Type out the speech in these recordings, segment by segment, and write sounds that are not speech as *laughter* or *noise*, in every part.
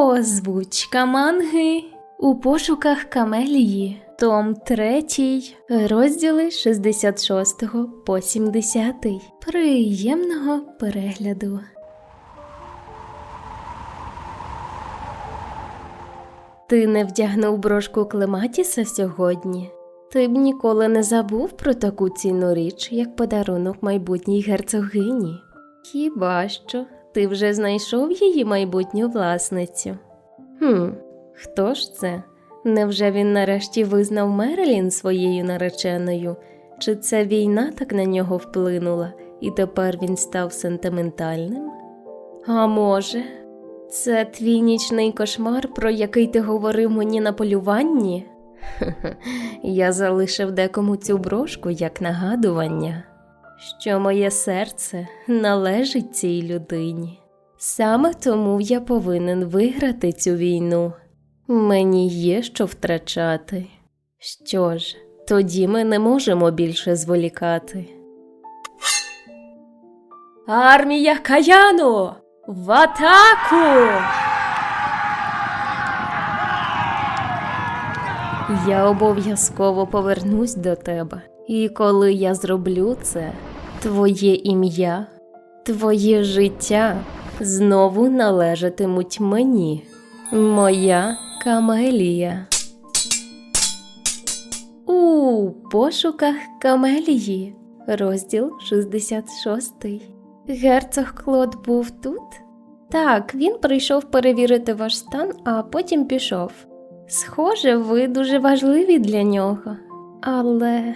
Озвучка манги у пошуках Камелії, том 3, розділи 66 по 70. Приємного перегляду. Ти не вдягнув брошку Клематіса сьогодні? Ти б ніколи не забув про таку цінну річ, як подарунок майбутній герцогині. Хіба що ти вже знайшов її майбутню власницю? Хм, хто ж це? Невже він нарешті визнав Мерелін своєю нареченою? Чи це війна так на нього вплинула, і тепер він став сентиментальним? А може, це твій нічний кошмар, про який ти говорив мені на полюванні? *laughs* Я залишив декому цю брошку як нагадування, що моє серце належить цій людині. Саме тому я повинен виграти цю війну. Мені є що втрачати. Що ж, тоді ми не можемо більше зволікати. Армія Каяну! В атаку! Я обов'язково повернусь до тебе, і коли я зроблю це, твоє ім'я, твоє життя знову належатимуть мені, моя Камелія. У пошуках Камелії, розділ 66. Герцог Клод був тут? Так, він прийшов перевірити ваш стан, а потім пішов. Схоже, ви дуже важливі для нього. Але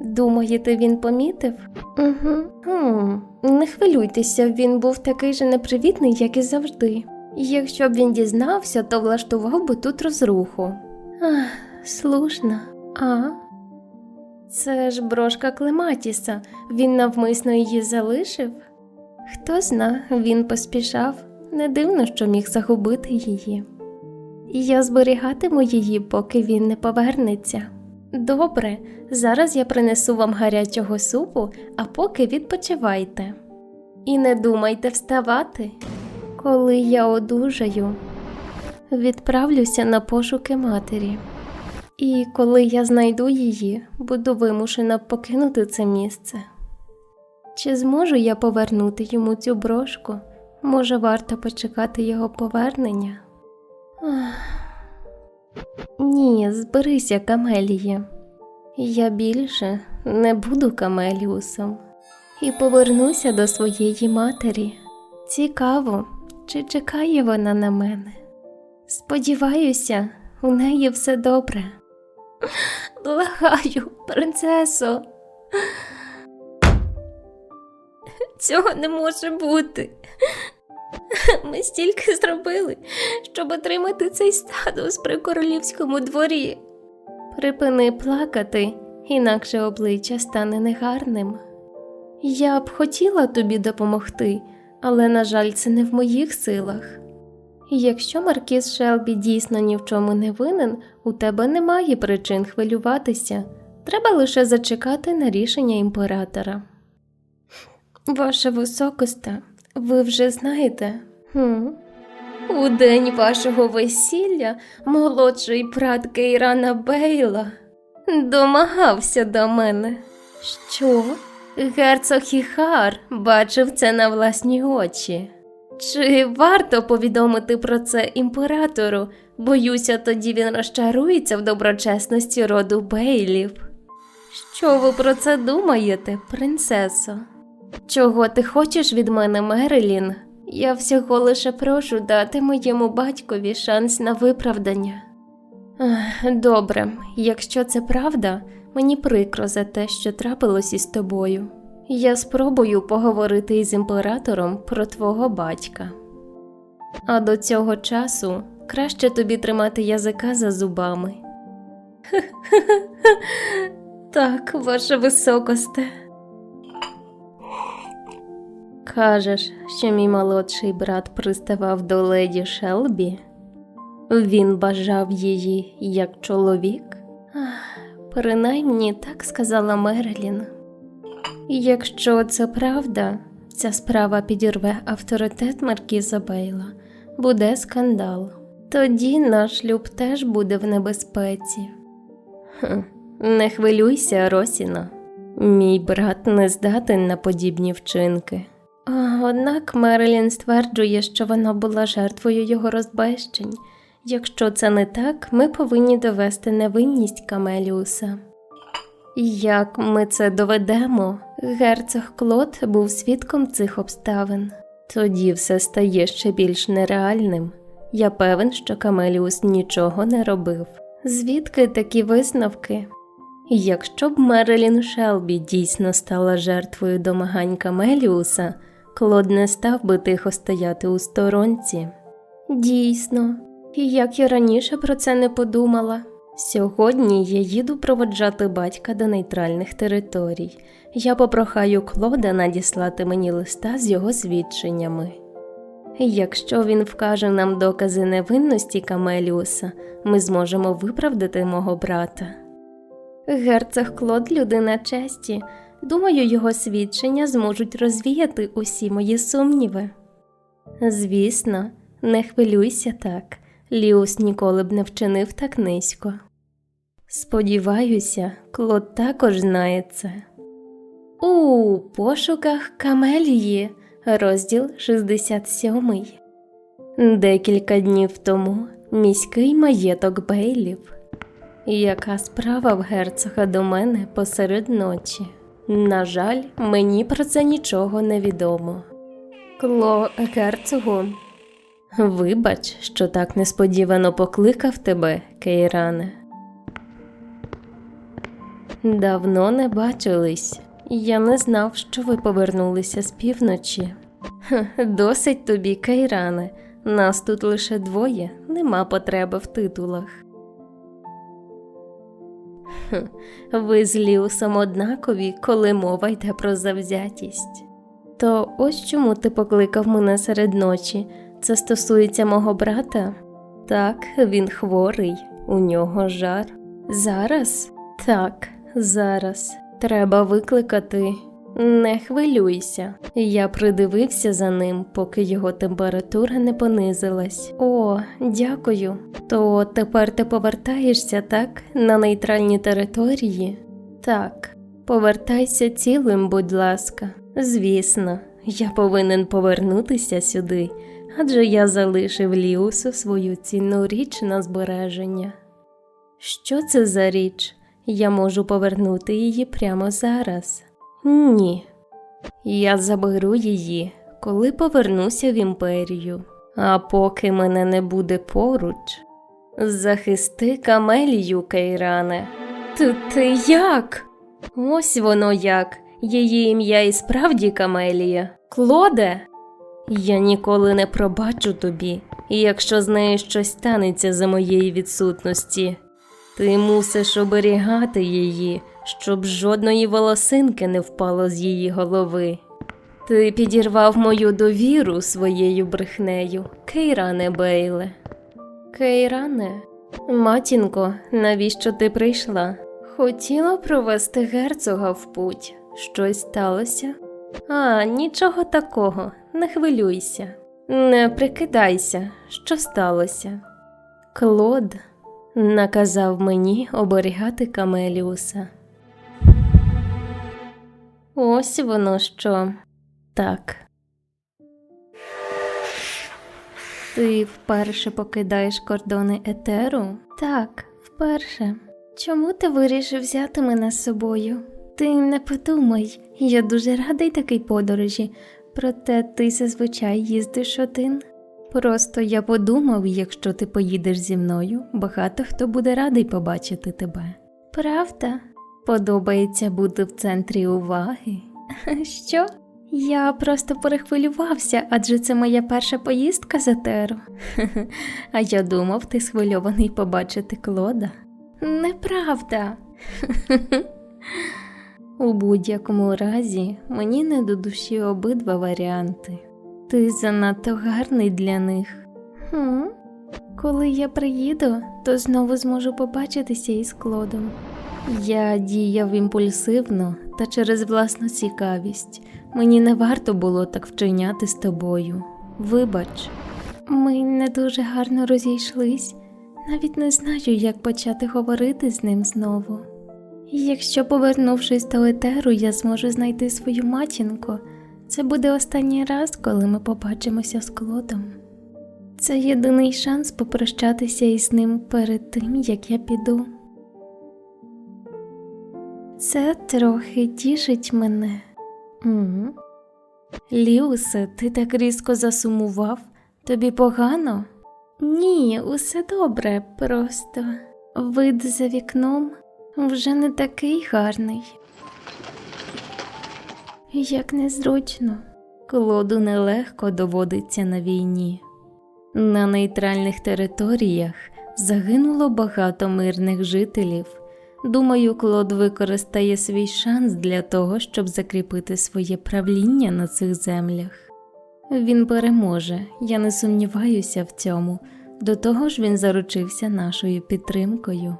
думаєте, він помітив? Угу. Хм. Не хвилюйтеся, він був такий же непривітний, як і завжди. Якщо б він дізнався, то влаштував би тут розруху. Ах, слушно. А? Це ж брошка Клематіса. Він навмисно її залишив? Хто зна, він поспішав. Не дивно, що міг загубити її. Я зберігатиму її, поки він не повернеться. Добре, зараз я принесу вам гарячого супу, а поки відпочивайте. І не думайте вставати. Коли я одужаю, відправлюся на пошуки матері. І коли я знайду її, буду вимушена покинути це місце. Чи зможу я повернути йому цю брошку? Може, варто почекати його повернення? Ах. Ні, зберися, Камеліє. Я більше не буду Камеліусом і повернуся до своєї матері. Цікаво, чи чекає вона на мене? Сподіваюся, у неї все добре. Благаю, принцесо. Цього не може бути. *laughs* Ми стільки зробили, щоб отримати цей статус при королівському дворі. Припини плакати, інакше обличчя стане негарним. Я б хотіла тобі допомогти, але, на жаль, це не в моїх силах. Якщо Маркіз Шелбі дійсно ні в чому не винен, у тебе немає причин хвилюватися. Треба лише зачекати на рішення імператора. Ваша високосте, ви вже знаєте. Хм. У день вашого весілля молодший брат Кейрана Бейла домагався до мене. Що? Герцог Хіхар бачив це на власні очі. Чи варто повідомити про це імператору? Боюся, тоді він розчарується в доброчесності роду Бейлів. Що ви про це думаєте, принцесо? Чого ти хочеш від мене, Мерелін? Я всього лише прошу дати моєму батькові шанс на виправдання. Добре, якщо це правда, мені прикро за те, що трапилось із тобою. Я спробую поговорити із імператором про твого батька. А до цього часу краще тобі тримати язика за зубами. *laughs* Так, ваше високосте. Кажеш, що мій молодший брат приставав до леді Шелбі? Він бажав її як чоловік? Принаймні так сказала Мерлін. Якщо це правда, ця справа підірве авторитет Маркіза Бейла. буде скандал. Тоді наш шлюб теж буде в небезпеці. Хм, не хвилюйся, Росіно. Мій брат не здатен на подібні вчинки. Однак Мерилін стверджує, що вона була жертвою його розбещень. Якщо це не так, ми повинні довести невинність Камеліуса. Як ми це доведемо? Герцог Клод був свідком цих обставин. Тоді все стає ще більш нереальним. Я певен, що Камеліус нічого не робив. Звідки такі висновки? Якщо б Мерилін Шелбі дійсно стала жертвою домагань Камеліуса, Клод не став би тихо стояти у сторонці. Дійсно, і як я раніше про це не подумала. Сьогодні я їду проводжати батька до нейтральних територій. Я попрохаю Клода надіслати мені листа з його свідченнями. Якщо він вкаже нам докази невинності Камеліуса, ми зможемо виправдати мого брата. Герцог Клод людина честі. Думаю, його свідчення зможуть розвіяти усі мої сумніви. Звісно, не хвилюйся так, Ліус ніколи б не вчинив так низько. Сподіваюся, Клод також знає це. У пошуках Камелії, розділ 67. Декілька днів тому міський маєток Бейлів. Яка справа в герцога до мене посеред ночі? На жаль, мені про це нічого не відомо. Кло герцогу, вибач, що так несподівано покликав тебе, Кейране. Давно не бачились. Я не знав, що ви повернулися з півночі. Досить тобі, Кейране. Нас тут лише двоє, нема потреби в титулах. *laughs* Ви з Ліусом однакові, коли мова йде про завзятість. То ось чому ти покликав мене серед ночі. Це стосується мого брата? Так, він хворий, у нього жар. Зараз? Так, зараз. Треба викликати. Не хвилюйся. Я придивився за ним, поки його температура не понизилась. О, дякую. То тепер ти повертаєшся, так, на нейтральні території? Так, повертайся цілим, будь ласка. Звісно, я повинен повернутися сюди, адже я залишив Ліусу свою цінну річ на збереження. Що це за річ? Я можу повернути її прямо зараз. Ні. Я заберу її, коли повернуся в імперію. А поки мене не буде поруч, захисти камелію, Кейране. Ти, ти як? Ось воно як. Її ім'я і справді Камелія. Клоде. Я ніколи не пробачу тобі, і якщо з нею щось станеться за моєї відсутності, ти мусиш оберігати її, щоб жодної волосинки не впало з її голови. Ти підірвав мою довіру своєю брехнею, Кейране Бейле. Кейране, матінко, навіщо ти прийшла? Хотіла провести герцога в путь. Щось сталося? А, нічого такого, не хвилюйся. Не прикидайся, що сталося. Клод наказав мені оберігати Камеліуса. Ось воно що. Так. Ти вперше покидаєш кордони етеру? Так, вперше. Чому ти вирішив взяти мене з собою? Ти не подумай, я дуже радий такій подорожі, проте ти зазвичай їздиш один. Просто я подумав, якщо ти поїдеш зі мною, багато хто буде радий побачити тебе. Правда? Подобається бути в центрі уваги. *laughs* Що? Я просто перехвилювався, адже це моя перша поїздка з етеру. *laughs* А я думав, ти схвильований побачити Клода. Неправда. *laughs* У будь-якому разі мені не до душі обидва варіанти. Ти занадто гарний для них. Хм? Коли я приїду, то знову зможу побачитися із Клодом. Я діяв імпульсивно та через власну цікавість. Мені не варто було так вчиняти з тобою. Вибач, Ми не дуже гарно розійшлись, навіть не знаю, як почати говорити з ним знову. Якщо, повернувшись до етеру, я зможу знайти свою матінку, це буде останній раз, коли ми побачимося з Клодом. Це єдиний шанс попрощатися із ним перед тим, як я піду. Це трохи тішить мене. Угу. Ліусе, ти так різко засумував? Тобі погано? Ні, усе добре, просто вид за вікном вже не такий гарний. Як незручно. Клоду нелегко доводиться на війні. На нейтральних територіях загинуло багато мирних жителів. Думаю, Клод використає свій шанс для того, щоб закріпити своє правління на цих землях. Він переможе, я не сумніваюся в цьому. До того ж, він заручився нашою підтримкою.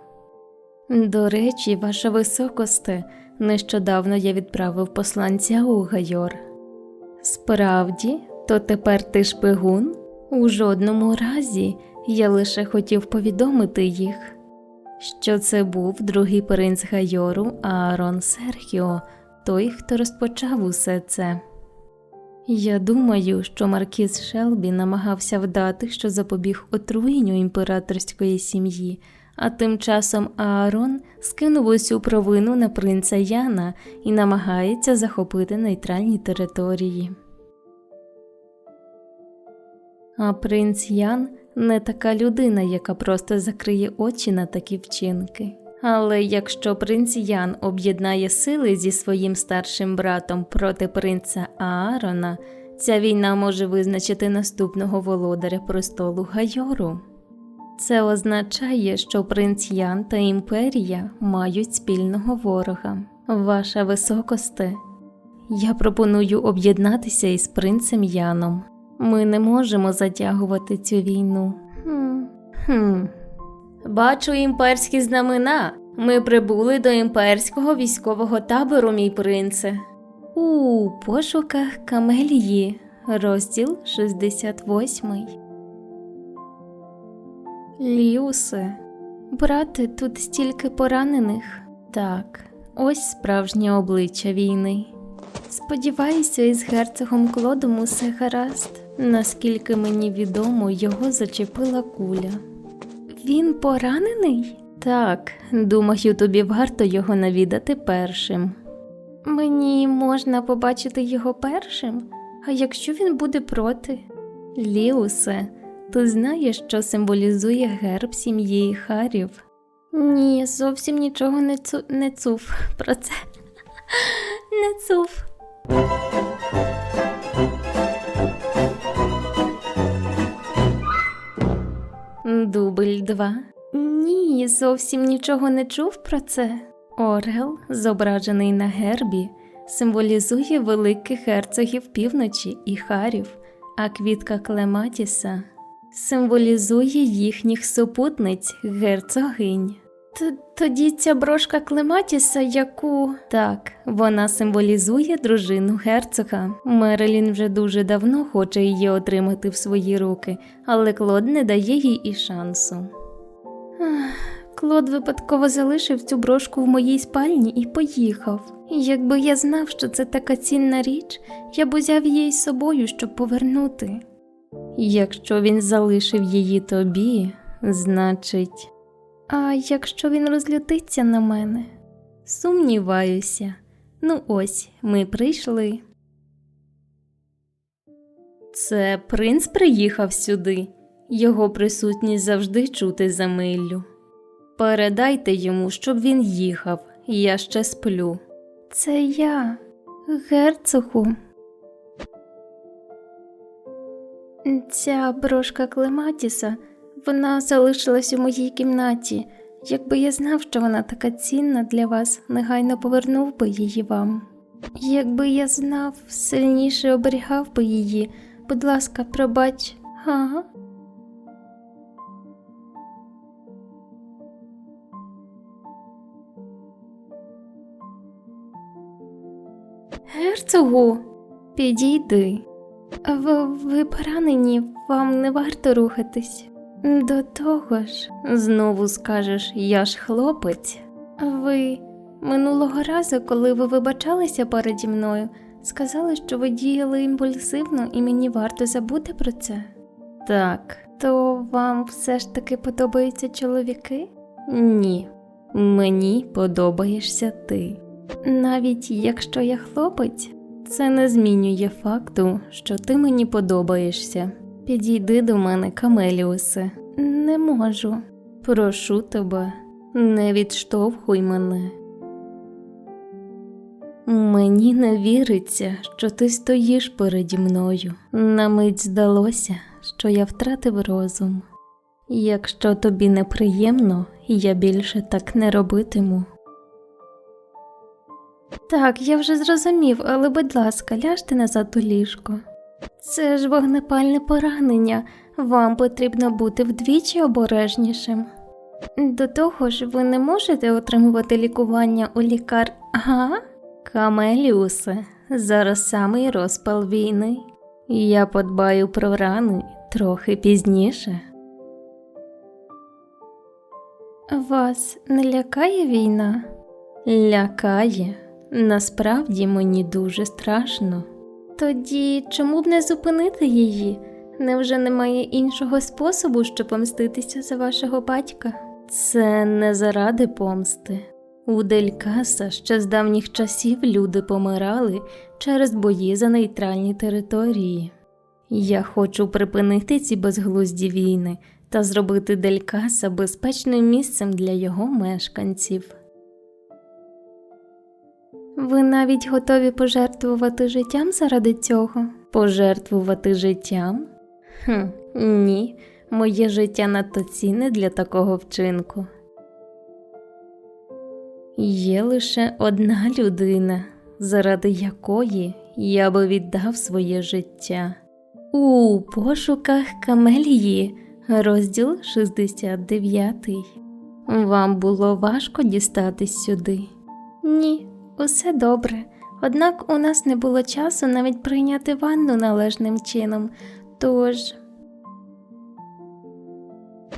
До речі, ваша високосте, нещодавно я відправив посланця у Гайор. Справді, то тепер ти шпигун? У жодному разі я лише хотів повідомити їх, що це був другий принц Гайору Аарон Серхіо, той, хто розпочав усе це. Я думаю, що Маркіз Шелбі намагався вдати, що запобіг отруєнню імператорської сім'ї, а тим часом Аарон скинув усю провину на принца Яна і намагається захопити нейтральні території. А принц Ян не така людина, яка просто закриє очі на такі вчинки. Але якщо принц Ян об'єднає сили зі своїм старшим братом проти принца Аарона, ця війна може визначити наступного володаря престолу Гайору. Це означає, що принц Ян та імперія мають спільного ворога. Ваша високосте, я пропоную об'єднатися із принцем Яном. Ми не можемо затягувати цю війну. Хм. Хм. Бачу імперські знамена. Ми прибули до імперського військового табору, мій принце. У пошуках Камелії, розділ 68. Ліусе, брате, тут стільки поранених. Так, ось справжнє обличчя війни. Сподіваюся, із герцогом Клодом усе гаразд. Наскільки мені відомо, його зачепила куля. Він поранений? Так, думаю, тобі варто його навідати першим. Мені можна побачити його першим, а якщо він буде проти? Ліусе, ти знаєш, що символізує герб сім'ї Харів? Ні, зовсім нічого не, цу... не цув про це. *laughs* Не цув. Дубль два. Ні, зовсім нічого не чув про це. Орел, зображений на гербі, символізує великих герцогів півночі і харів, а квітка Клематіса символізує їхніх супутниць герцогинь. Т- Тоді ця брошка Клематіса, яку так, вона символізує дружину герцога. Мерелін вже дуже давно хоче її отримати в свої руки, але Клод не дає їй і шансу. Клод випадково залишив цю брошку в моїй спальні і поїхав. Якби я знав, що це така цінна річ, я б узяв її з собою, щоб повернути. Якщо він залишив її тобі, значить. А якщо він розлютиться на мене? Сумніваюся. Ну ось, ми прийшли. Це принц приїхав сюди. Його присутність завжди чути за миллю. Передайте йому, щоб він їхав, я ще сплю. Це я, герцогу. Ця брошка Клематіса, вона залишилась у моїй кімнаті. Якби я знав, що вона така цінна для вас, негайно повернув би її вам. Якби я знав, сильніше оберігав би її. Будь ласка, пробач, га? Герцогу, підійди. Ви, ви поранені, вам не варто рухатись. До того ж, знову скажеш, я ж хлопець. Ви минулого разу, коли ви вибачалися переді мною, сказали, що ви діяли імпульсивно і мені варто забути про це. Так, то вам все ж таки подобаються чоловіки? Ні, мені подобаєшся ти. Навіть якщо я хлопець, це не змінює факту, що ти мені подобаєшся. Підійди до мене, Камеліусе. Не можу. Прошу тебе, не відштовхуй мене. Мені не віриться, що ти стоїш переді мною. На мить здалося, що я втратив розум. Якщо тобі неприємно, я більше так не робитиму. Так, я вже зрозумів, але будь ласка, ляжте назад у ліжко. Це ж вогнепальне поранення. Вам потрібно бути вдвічі обережнішим. До того ж, ви не можете отримувати лікування у лікар. Ага? Камеліусе, зараз самий розпал війни. Я подбаю про рани трохи пізніше. Вас не лякає війна? Лякає. Насправді мені дуже страшно. Тоді чому б не зупинити її? Невже немає іншого способу, щоб помститися за вашого батька? Це не заради помсти. У Делькаса ще з давніх часів люди помирали через бої за нейтральні території. Я хочу припинити ці безглузді війни та зробити Делькаса безпечним місцем для його мешканців. Ви навіть готові пожертвувати життям заради цього? Пожертвувати життям? Хм, ні, моє життя надто цінне для такого вчинку. Є лише одна людина, заради якої я би віддав своє життя. У пошуках Камелії, розділ 69. Вам було важко дістатись сюди? Ні, усе добре. Однак у нас не було часу навіть прийняти ванну належним чином, тож.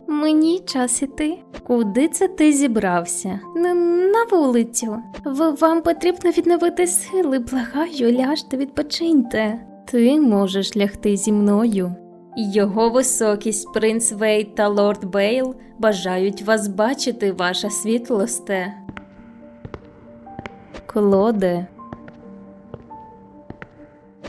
Мені час іти. Куди це ти зібрався? Н- на вулицю. В- вам потрібно відновити сили, благаю, ляжте, відпочиньте. Ти можеш лягти зі мною. Його високість принц Вейт та лорд Бейл бажають вас бачити, ваша світлосте. Клоде.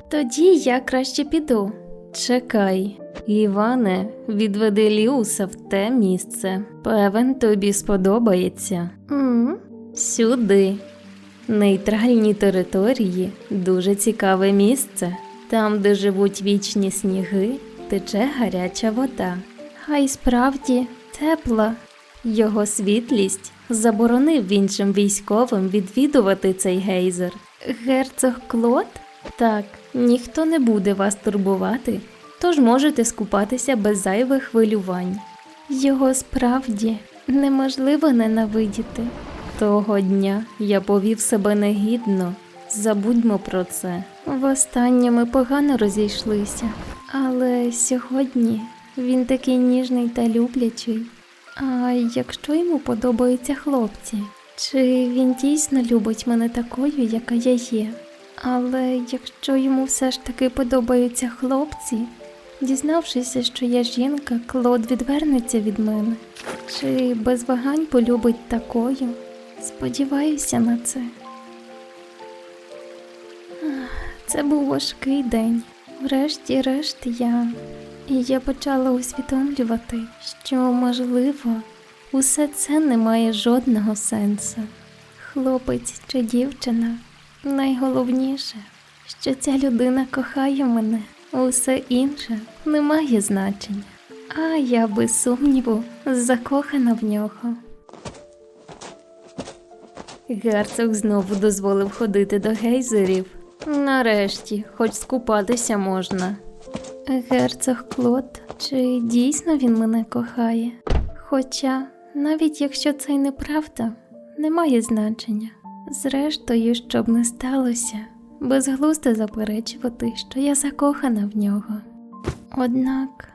Тоді я краще піду. Чекай, Іване, відведи Ліуса в те місце. Певен, тобі сподобається. м Сюди. Нейтральні території дуже цікаве місце. Там, де живуть вічні сніги, тече гаряча вода. Хай справді тепла. Його світлість заборонив іншим військовим відвідувати цей гейзер. Герцог Клод? Так, ніхто не буде вас турбувати, тож можете скупатися без зайвих хвилювань. Його справді неможливо ненавидіти. Того дня я повів себе негідно. Забудьмо про це. Востаннє ми погано розійшлися, але сьогодні він такий ніжний та люблячий. А якщо йому подобаються хлопці, чи він дійсно любить мене такою, яка я є? Але якщо йому все ж таки подобаються хлопці, дізнавшися, що я жінка, Клод відвернеться від мене, чи без вагань полюбить такою? Сподіваюся на це. Це був важкий день. Врешті-решт я. І я почала усвідомлювати, що, можливо, усе це не має жодного сенсу. Хлопець чи дівчина найголовніше, що ця людина кохає мене, усе інше не має значення. А я без сумніву закохана в нього. Герцог знову дозволив ходити до гейзерів. Нарешті, хоч скупатися можна. Герцог Клод, чи дійсно він мене кохає? Хоча, навіть якщо це й неправда, не має значення. Зрештою, що б не сталося, безглуздо заперечувати, що я закохана в нього. Однак,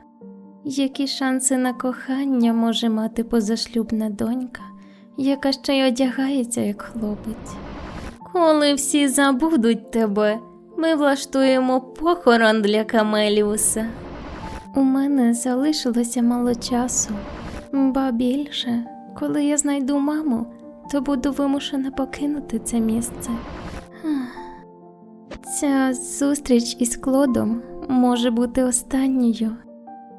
які шанси на кохання може мати позашлюбна донька, яка ще й одягається як хлопець? Коли всі забудуть тебе, ми влаштуємо похорон для Камеліуса. У мене залишилося мало часу, ба більше, коли я знайду маму, то буду вимушена покинути це місце. Ця зустріч із Клодом може бути останньою.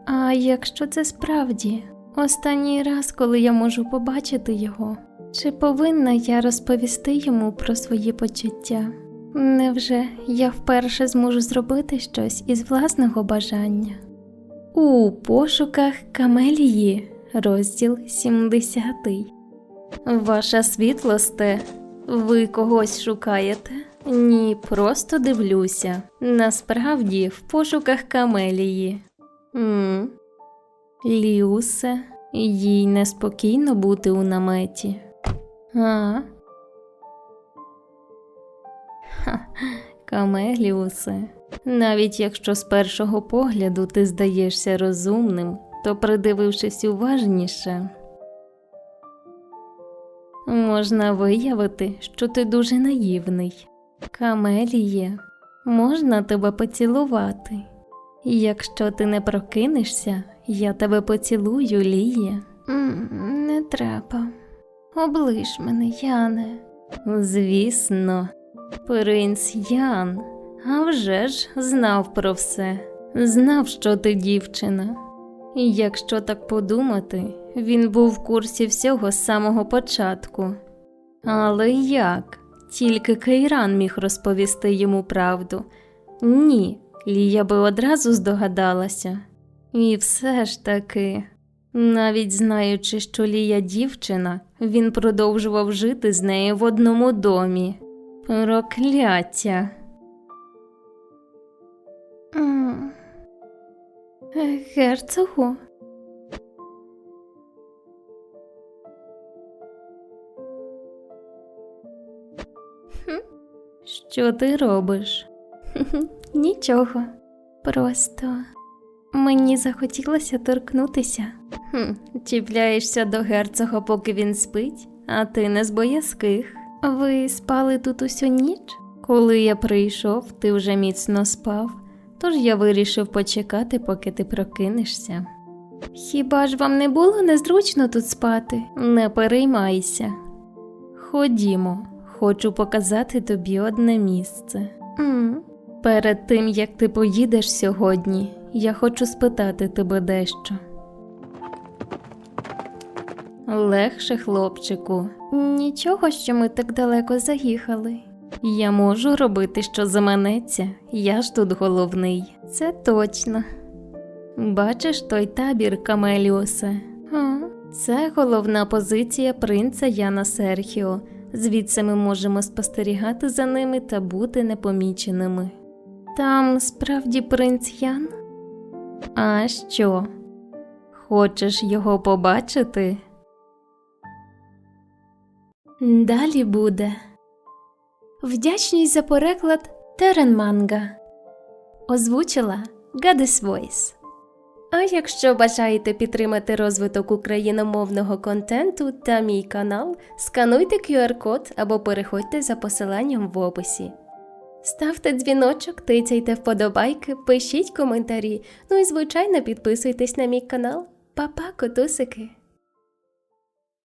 А якщо це справді останній раз, коли я можу побачити його, чи повинна я розповісти йому про свої почуття? Невже я вперше зможу зробити щось із власного бажання? У пошуках Камелії, розділ 70. Ваша світлосте, ви когось шукаєте? Ні, просто дивлюся. Насправді в пошуках Камелії. м Ліусе, їй неспокійно бути у наметі. А? Ха, Камеліусе, навіть якщо з першого погляду ти здаєшся розумним, то придивившись уважніше, можна виявити, що ти дуже наївний. Камеліє, можна тебе поцілувати. Якщо ти не прокинешся, я тебе поцілую, Ліє. Не треба. Облиш мене, Яне. Звісно, принц Ян, а вже ж знав про все, знав, що ти дівчина. І якщо так подумати, він був в курсі всього з самого початку. Але як? Тільки Кейран міг розповісти йому правду. Ні, Лія би одразу здогадалася. І все ж таки, навіть знаючи, що Лія дівчина, він продовжував жити з нею в одному домі. Прокляття. М. Герцогу? Хм, Що ти робиш? Нічого. Просто мені захотілося торкнутися. Хм, чіпляєшся до герцога, поки він спить, а ти не з боязких. Ви спали тут усю ніч? Коли я прийшов, ти вже міцно спав, тож я вирішив почекати, поки ти прокинешся. Хіба ж вам не було незручно тут спати? Не переймайся. Ходімо, хочу показати тобі одне місце. м Перед тим як ти поїдеш сьогодні, я хочу спитати тебе дещо. Легше, хлопчику. Нічого, що ми так далеко заїхали. Я можу робити, що заманеться, я ж тут головний. Це точно. Бачиш той табір Камеліусе? Це головна позиція принца Яна Серхіо. Звідси ми можемо спостерігати за ними та бути непоміченими. Там справді принц Ян? А що? Хочеш його побачити? Далі буде. Вдячність за переклад Терен Манга. Озвучила Гадес Voice. А якщо бажаєте підтримати розвиток україномовного контенту та мій канал, скануйте QR-код або переходьте за посиланням в описі. Ставте дзвіночок, тицяйте вподобайки, пишіть коментарі, ну і звичайно підписуйтесь на мій канал. Па-па, котусики!